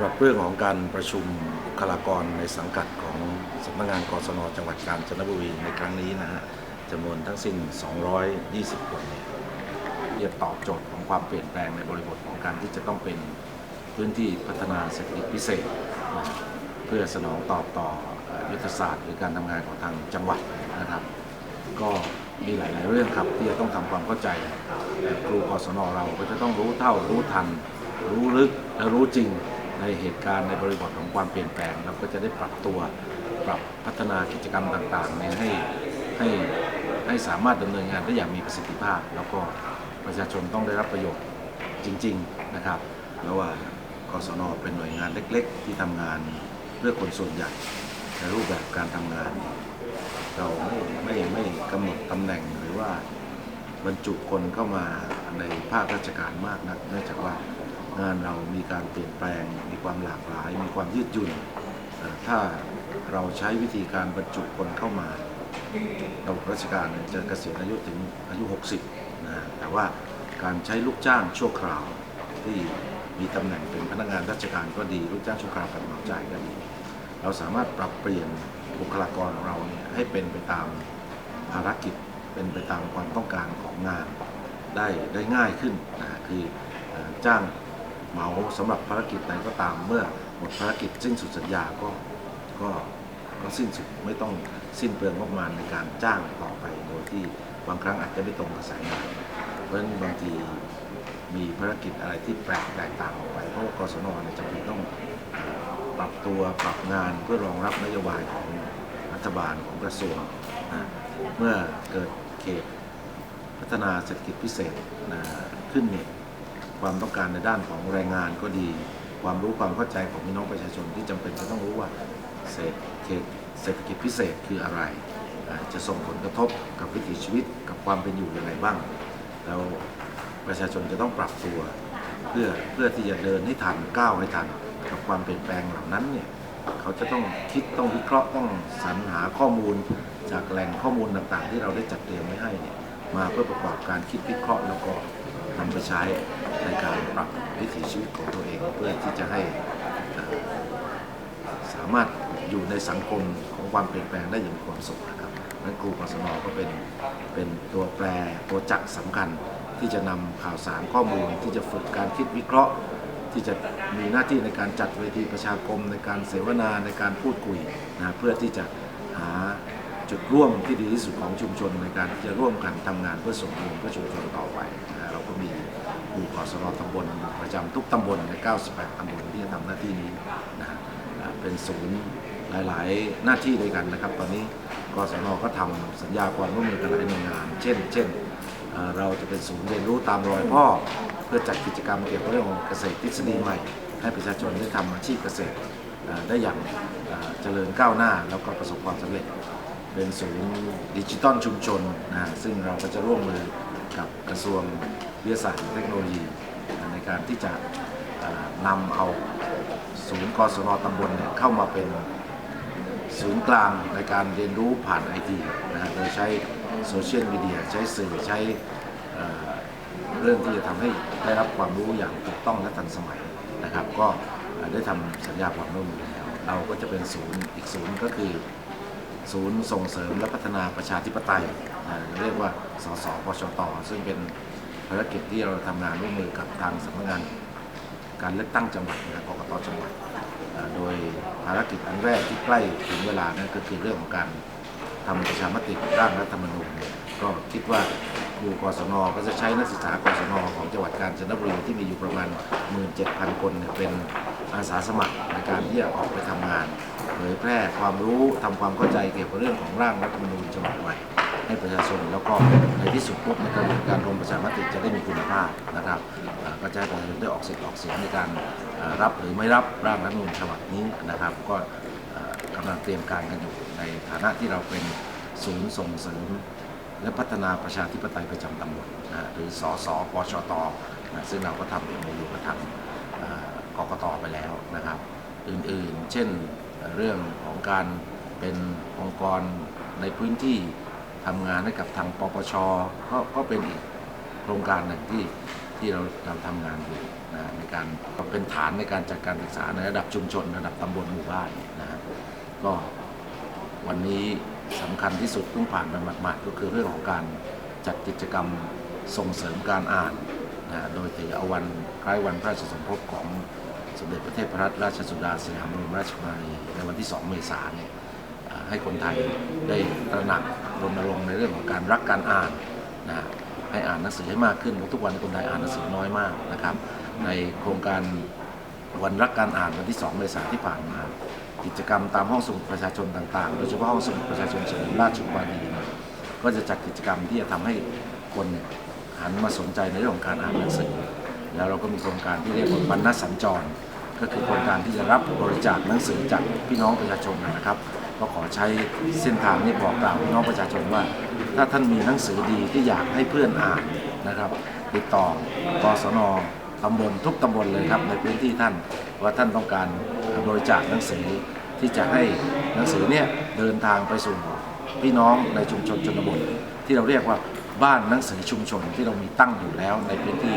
หรับเรื่องของการประชุมบุคลากรในสังกัดของสำนักงานกศนจังหวัดกาญจนบุรีในครั้งนี้นะฮะจำนวนทั้งสิ้น 220 คนเนี่ยที่จะตอบโจทย์ของความเปลี่ยนแปลงในบริบทของการที่จะต้องเป็นพื้นที่พัฒนาเศรษฐกิจพิเศษนะเพื่อสนองตอบต่อยุทธศาสตร์หรือการทำงานของทางจังหวัดนะครับ ก็มีหลาย ๆ เรื่องครับที่จะต้องทำความเข้าใจครูกศนเราก็จะต้องรู้เท่ารู้ทัน รู้ลึกและรู้จริง ในเหตุการณ์ในบริบทของความเปลี่ยนแปลงแล้วก็จะได้ปรับตัวปรับพัฒนากิจกรรมต่างๆเนี่ยให้ให้ให้สามารถดำเนินงานได้อย่างมีประสิทธิภาพ แล้วก็ประชาชนต้องได้รับประโยชน์จริง ๆนะครับแล้วว่ากศนเป็นหน่วยงานเล็ก ๆ ที่ทำงานเพื่อคนส่วนใหญ่ในรูปแบบการทำงาน เราไม่ไม่ไม่กำหนดตำแหน่งหรือว่าบรรจุคนเข้ามาในภาคราชการมากนักเนื่องจากว่า งานเรามีการเปลี่ยนแปลง มีความหลากหลาย มีความยืดหยุ่น ถ้าเราใช้วิธีการบรรจุคนเข้ามาระบบราชการเนี่ยจะเกษียณอายุถึงอายุ 60 นะแต่ว่าการใช้ลูกจ้างชั่วคราวที่มีตำแหน่งเป็นพนักงานราชการก็ดี ลูกจ้างชั่วคราวกับเหมาจ่ายก็ดี เราสามารถปรับเปลี่ยนบุคลากรของเราเนี่ยให้เป็นไปตามภารกิจเป็นไปตามความต้องการของงานได้ได้ง่ายขึ้นนะคือจ้าง เหมาสำหรับภารกิจไหนก็ตามเมื่อหมดภารกิจสิ้นสุดสัญญาก็ก็ก็สิ้นสุดไม่ต้องสิ้นเปลืองงบประมาณในการจ้างต่อไปโดยที่บางครั้งอาจจะไม่ตรงกับสายงานเพราะฉะนั้นบางทีมีภารกิจอะไรที่แปลกแตกต่างออกไปเพราะว่ากศนเนี่ยจำเป็นต้องปรับตัวปรับงานเพื่อรองรับนโยบายของรัฐบาลของกระทรวงนะเมื่อเกิดเขตพัฒนาเศรษฐกิจพิเศษนะขึ้นเนี่ย ความต้องการในด้านของแรงงานก็ดี ความรู้ความเข้าใจของพี่น้องประชาชนที่จำเป็นจะต้องรู้ว่าเศรษฐเศรษฐกิจพิเศษคืออะไร จะส่งผลกระทบกับวิถีชีวิตกับความเป็นอยู่อยังไงบ้าง แล้วประชาชนจะต้องปรับตัว เพื่อเพื่อที่จะเดินให้ทันก้าวให้ทันกับความเปลี่ยนแปลงเหล่านั้นเนี่ยเขาจะต้องคิดต้องวิเคราะห์ต้องสรรหาข้อมูล จากแหล่งข้อมูลต่างๆ ที่เราได้จัดเตรียมไว้ให้เนี่ยมาเพื่อประกอบการคิดวิเคราะห์แล้วก็ นำไปใช้ในการปรับวิถีชีวิตของตัวเอง เพื่อที่จะให้สามารถอยู่ในสังคมของความเปลี่ยนแปลงได้อย่างมีความสุขนะครับนั้นครูกศนก็เป็นเป็นตัวแปรตัวจักรสำคัญที่จะนำข่าวสารข้อมูลที่จะฝึกการคิดวิเคราะห์ ที่จะมีหน้าที่ในการจัดเวทีประชาคม ในการเสวนาในการพูดคุยนะเพื่อที่จะหาจุดร่วมที่ดีที่สุดของชุมชนในการที่จะร่วมกันทำงานเพื่อส่งเสรวมเพื่อชุมชนต่อไป นะเราก็มีครูกศนตำบลประจำทุกตำบลใน98ตำบลที่จะทำหน้าที่นี้นะฮะเป็นศูนย์หลาย ๆ หน้าที่ด้วยกันนะครับ ตอนนี้กศนก็ทำสัญญาความร่วมมือกันหลายหน่วยงาน เช่น เช่น เราจะเป็นศูนย์เรียนรู้ตามรอยพ่อ เพื่อจัดกิจกรรมเกี่ยวกับเรื่องของเกษตรทฤษฎีใหม่ ให้ประชาชนได้ทำอาชีพเกษตรได้อย่างเอ่อเจริญก้าวหน้าแล้วก็ประสบความสำเร็จ เป็นศูนย์ดิจิตอลชุมชนนะซึ่งเราก็จะร่วมมือกับกระทรวงวิทยาศาสตร์เทคโนโลยี ในการที่จะนำเอาศูนย์กศนตำบลเเข้ามาเป็นศูนย์กลางในการเรียนรู้ผ่านไอทีนะฮะโดยใช้โซเชียลมีเดียใช้สื่อใช้เอ่เรื่องที่จะทำให้ได้รับความรู้อย่างถูกต้องและทันสมัยนะครับ ก็ได้ทำสัญญาความร่วมมือแล้วเราก็จะเป็นศูนย์อีกศูนย์ก็คือ ศูนย์ส่งเสริมและพัฒนาประชาธิปไตยเรียกว่าสสปชตซึ่งเป็นภารกิจที่เราทำงานร่วมมือกับทางสำนักงานการเลือกตั้งจังหวัดนะครับกกตจังหวัด โดยภารกิจอันแรกที่ใกล้ถึงเวลานั้นก็คือเรื่องของการทำประชามติร่างรัฐธรรมนูญก็คิดว่าครูกศนก็จะใช้นักศึกษากศนของจังหวัดกาญจนบุรีที่มีอยู่ประมาณ 17,000 คนเป็นอาสาสมัครในการที่จะออกไปทำงาน ผยแพร่ความรู้ทำความเข้าใจเกี่ยวกับเรื่องของร่างรัฐธรรมนูญฉบับใหม่ให้ประชาชนแล้วก็ในที่สุดปุ๊บในกระบวนการลงประชามติจะได้มีคุณภาพนะครับก็จะให้ประชาชนได้ออกสิทธิ์ออกเสียงในการรับหรือไม่รับร่างรัฐธรรมนูญฉบับนี้นะครับ ก็เอ่อกำลังเตรียมการกันอยู่ในฐานะที่เราเป็นศูนย์ส่งเสริมและพัฒนาประชาธิปไตยประจำตำบลนะหรือสสปชตนะซึ่งเราก็ทำเอ็มยูกับทางเอ่อกกตไปแล้วนะครับ อื่นๆ เช่น เรื่องของการเป็นองค์กรในพื้นที่ทำงานให้กับทางปปชก็ก็เป็นอีกโครงการหนึ่งที่ที่เราเราทำงานอยู่นะในการเป็นฐานในการจัดการศึกษาในระดับชุมชนระดับตำบลหมู่บ้านนะครับก็วันนี้สำคัญที่สุดเพิ่งผ่านไปหมาดๆก็คือเรื่องของการจัดกิจกรรมส่งเสริมการอ่านนะโดยถือเอาวันคล้ายวันพระราชสมภพของ สมเด็จพระเทพรัตนราชสุดาสยามบรมราชกุมารีในวันที่ 2 เมษายนเนี่ยให้คนไทยได้ตระหนักรณรงค์ในเรื่องของการรักการอ่านนะให้อ่านหนังสือให้มากขึ้นเพราะทุกวันคนไทยอ่านหนังสือน้อยมากนะครับ ในโครงการวันรักการอ่านวันที่ 2 เมษายนที่ผ่านมา กิจกรรมตามห้องสมุดประชาชนต่างๆ โดยเฉพาะห้องสมุดประชาชนเฉลิมราชกุมารีนี่ยก็จะจัดกิจกรรมที่จะทำให้คนเนี่ยหันมาสนใจในเรื่องของการอ่านหนังสือแล้วเราก็มีโครงการที่เรียกว่าบรรณสัญจร ก็คือโครงการที่จะรับบริจาคหนังสือจากพี่น้องประชาชนนะครับ ก็ขอใช้เส้นทางนี้บอกกล่าวพี่น้องประชาชนว่า ถ้าท่านมีหนังสือดีที่อยากให้เพื่อนอ่านนะครับติดต่อกศนตำบลทุกตำบลเลยครับในพื้นที่ท่านว่าท่านต้องการบริจาคหนังสือที่จะให้หนังสือเนี่ยเดินทางไปสู่พี่น้องในชุมชนชนบทที่เราเรียกว่าบ้านหนังสือชุมชนที่เรามีตั้งอยู่แล้วในพื้นที่